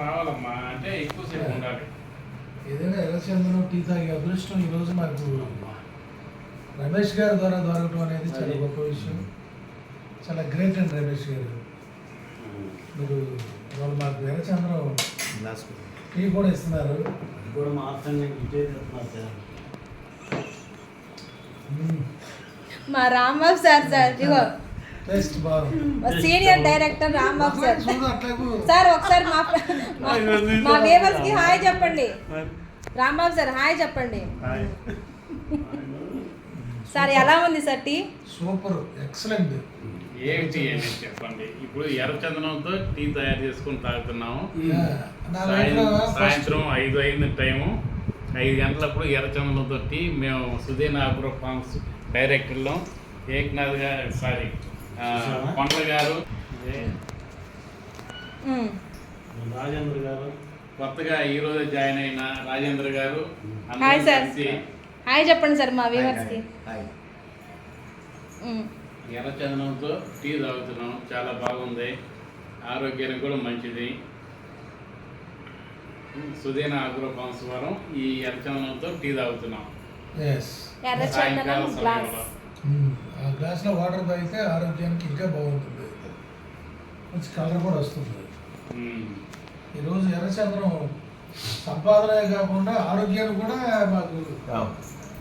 రావాలమ్మా అంటే ఎక్కువసేపు ఉండాలి. ఏదైనా ఎర్రచందనం టీ తాగే అదృష్టం ఈరోజు మాకు రమేష్ గారి ద్వారా దొరకటం అనేది చాలా గొప్ప విషయం. చాలా గ్రేట్ అండి రమేష్ గారు. మీరు వాళ్ళు మాకు ఎర్రచందనం టీ కూడా ఇస్తున్నారు. అది కూడా మ్మ్. మా రాంబాబు సార్ సార్ టేస్ట్ బాగుంది మా senior director Rambabu sir sir ఒకసారి మా మా- వేవర్స్కి హాయ్ చెప్పండి. రాంబాబు సార్ హాయ్ చెప్పండి. సార్ ఎలా ఉంది సార్ టీ సూపర్ ఎక్సలెంట్ ఏం టీ అని చెప్పండి? ఇప్పుడు ఎర్రచందనంతో టీ తయారు చేసుకుని తాగుతున్నాము. ఫస్ట్ సాయంత్రం ఐదు అయింది టైము. ఐదు గంటలప్పుడు ఎర్రచందనంతో టీ మేము సుధీన్ అగ్రో ఫార్మ్స్ డైరెక్టర్లో. ఏక్నాథ్ గారు సారీ కొండల గారు. రాజేంద్ర గారు. కొత్తగా ఈ రోజు జాయిన్ అయిన Rajendra garu. Hi sir. Hi చెప్పండి సార్ మా వేవర్స్కి. ఎర్రచందనంతో టీ తాగుతున్నాం. చాలా బాగుంది. ఆరోగ్యానికి కూడా మంచిది. సుధీన అగ్రో ఫార్మ్స్ వారం ఈ ఎర్రచందనంతో టీ తాగుతున్నాం. ఎర్ర సాయంకాలం గ్లాస్ సమయంలో. ఆ గ్లాస్లో వాటర్ తాగితే ఆరోగ్యానికి ఇంకా బాగుంటుంది. మంచి కలర్ కూడా వస్తుంది. ఈరోజు ఎర్రచంద్రం సంపాదనే కాకుండా ఆరోగ్యాన్ని కూడా మాకు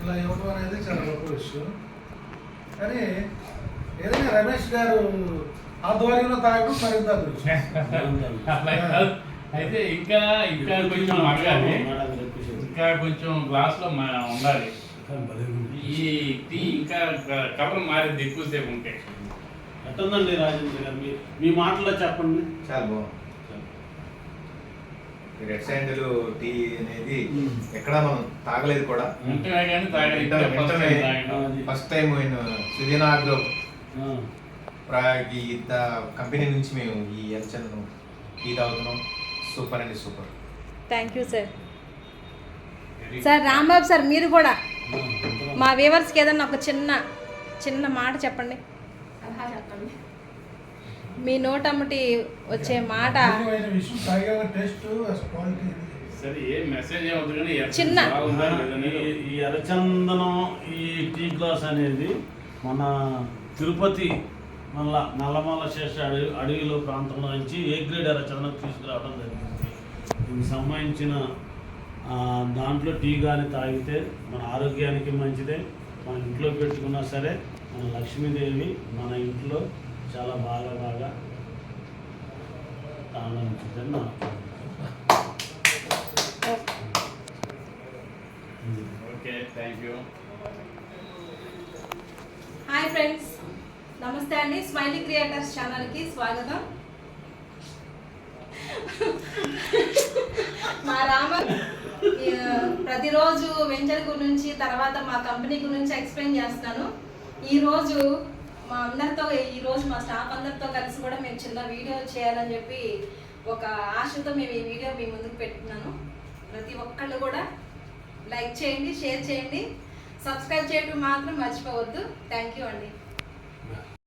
ఇలా ఇవ్వడం అనేది చాలా గొప్ప విషయం. కానీ ఏదైనా రమేష్ గారు ఆధ్వర్యంలో తాగడం మరింత. అయితే ఇంకా ఇంకా కొంచెం రిక్వెస్ట్ ఇంకా కొంచెం గ్లాస్లో మ- ఉండాలి. ఈ టీ ఇంకా కలర్ మారింది ఎక్కువసేపు ఉంటే. ఎట్టుందండి రాజేంద్ర గారు? మీ మీ మాటలో చెప్పండి. చాలా బాగుంది. రెడ్ శాండిల్ టీ అనేది. ఎక్కడ మనం తాగలేదు కూడా. ఫస్ట్ టైం సుజనాగ్రో ఈ కంపెనీ నుంచి మేము ఈ ఎల్చందనం టీ తాగుతున్నాం. సూపర్ అండి super. Thank you sir sir Rambabu sir మీరు కూడా. మా వ్యూవర్స్కి ఏదన్నా ఒక చిన్న చిన్న మాట చెప్పండి. మీ నోటమ్మటి వచ్చే మాట. చిన్న. ఈ ఎర్రచందనం ఈ టీ గ్లాస్ అనేది మన తిరుపతి మళ్ళా నల్లమల్ల శేష అడవి అడవిలో ప్రాంతంలో నుంచి ఏ గ్రేడ్ ఎర్రచందనం తీసుకురావడం జరిగింది? దీనికి సంబంధించిన దాంట్లో టీ కానీ తాగితే మన ఆరోగ్యానికి మంచిదే. మన ఇంట్లో పెట్టుకున్నా సరే మన లక్ష్మీదేవి మన ఇంట్లో చాలా బాగా బాగా ఆనందించిందని నా okay thank you hi friends నమస్తే అండి. స్మైలీ క్రియేటర్స్ ఛానల్కి స్వాగతం. మా రామ ప్రతిరోజు వెంచర్ గురించి తర్వాత మా కంపెనీ గురించి ఎక్స్ప్లెయిన్ చేస్తాను. ఈరోజు మా అందరితో ఈరోజు మా స్టాఫ్ అందరితో కలిసి కూడా మేము చిన్న వీడియో చేయాలని చెప్పి ఒక ఆశతో మేము ఈ వీడియో మీ ముందుకు పెట్టుకున్నాను. ప్రతి ఒక్కళ్ళు కూడా లైక్ చేయండి షేర్ చేయండి. సబ్స్క్రైబ్ చేయడం మాత్రం మర్చిపోవద్దు. థ్యాంక్ యూ అండి.